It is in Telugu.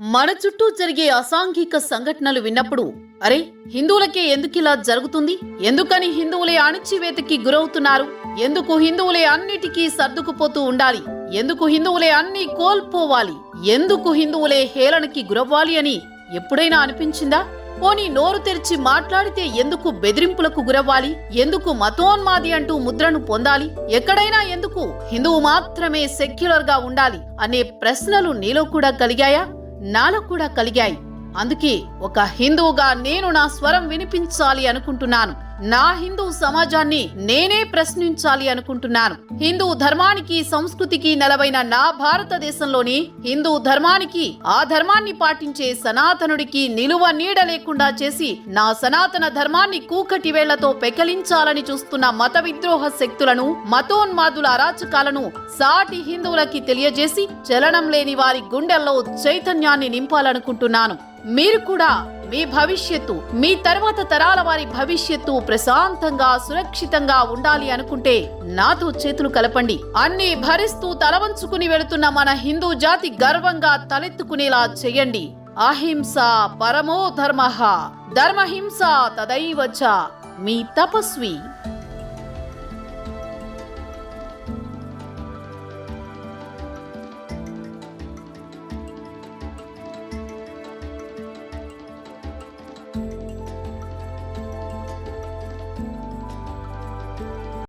మన చుట్టూ జరిగే అసాంఘిక సంఘటనలు విన్నప్పుడు అరే హిందువులకే ఎందుకిలా జరుగుతుంది? ఎందుకని హిందువులే అణిచివేతకి గురవుతున్నారు? ఎందుకు హిందువులే అన్నిటికీ సర్దుకుపోతూ ఉండాలి? ఎందుకు హిందువులే అన్ని కోల్పోవాలి? ఎందుకు హిందువులే హేళనకి గురవ్వాలి అని ఎప్పుడైనా అనిపించిందా? పోనీ నోరు తెరిచి మాట్లాడితే ఎందుకు బెదిరింపులకు గురవ్వాలి? ఎందుకు మతోన్మాది అంటూ ముద్రను పొందాలి? ఎక్కడైనా ఎందుకు హిందువు మాత్రమే సెక్యులర్గా ఉండాలి? అనే ప్రశ్నలు నీలో కూడా కలిగాయా? నాలో కూడా కలిగాయి. అందుకే ఒక హిందువుగా నేను నా స్వరం వినిపించాలి అనుకుంటున్నాను. నా హిందూ సమాజాన్ని నేనే ప్రశ్నించాలి అనుకుంటున్నాను. హిందూ ధర్మానికి సంస్కృతికి నెలవైన నా భారతదేశంలోని హిందూ ధర్మానికి ఆ ధర్మాన్ని పాటించే సనాతనుడికి నిలువ నీడ లేకుండా చేసి నా సనాతన ధర్మాన్ని కూకటి వేళ్ళతో పెకలించాలని చూస్తున్న మత విద్రోహ శక్తులను మతోన్మాదుల అరాచకాలను సాటి హిందువులకి తెలియజేసి చలనం లేని వారి గుండెల్లో చైతన్యాన్ని నింపాలనుకుంటున్నాను. మీరు కూడా మీ భవిష్యత్తు మీ తర్వాత తరాల వారి భవిష్యత్తు ప్రశాంతంగా సురక్షితంగా ఉండాలి అనుకుంటే నాతో చేతులు కలపండి. అన్ని భరిస్తూ తలవంచుకుని వెళుతున్న మన హిందూ జాతి గర్వంగా తలెత్తుకునేలా చేయండి. అహింస పరమో ధర్మ. ధర్మహింస తదైవచ మీ తపస్వి